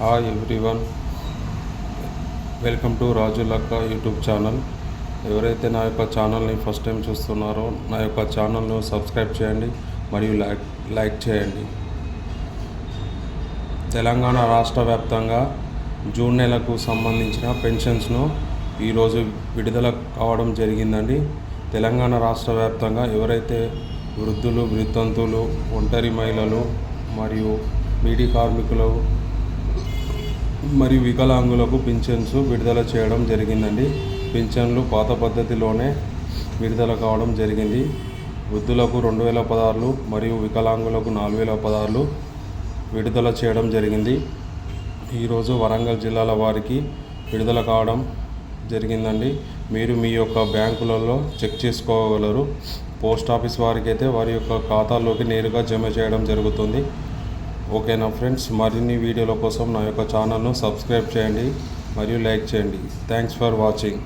Hi everyone welcome to Raju Lakka YouTube channel ఎవరైతే నా యొక్క ఛానల్ని ఫస్ట్ టైం చూస్తున్నారో నా యొక్క ఛానల్ను సబ్స్క్రైబ్ చేయండి మరియు లైక్ లైక్ చేయండి. తెలంగాణ రాష్ట్ర వ్యాప్తంగా జూన్ నెలకు సంబంధించిన పెన్షన్స్ను ఈరోజు విడుదల కావడం జరిగిందండి. తెలంగాణ రాష్ట్ర వ్యాప్తంగా ఎవరైతే వృద్ధులు వితంతులు ఒంటరి మహిళలు మరియు బీడీ కార్మికులు మరియు వికలాంగులకు పింఛన్స్ విడుదల చేయడం జరిగిందండి. పింఛన్లు పాత పద్ధతిలోనే విడుదల కావడం జరిగింది. వృద్ధులకు రెండు వేల పదహారులు మరియు వికలాంగులకు నాలుగు వేల పదహారులు విడుదల చేయడం జరిగింది. ఈరోజు వరంగల్ జిల్లాల వారికి విడుదల కావడం జరిగిందండి. మీరు మీ యొక్క బ్యాంకులలో చెక్ చేసుకోగలరు. పోస్ట్ ఆఫీస్ వారికి అయితే వారి యొక్క ఖాతాలోకి నేరుగా జమ చేయడం జరుగుతుంది. ఓకేనా ఫ్రెండ్స్ మరిన్ని వీడియోల కోసం నా యొక్క ఛానల్ను సబ్స్క్రైబ్ చేయండి మరియు లైక్ చేయండి. Thanks for watching.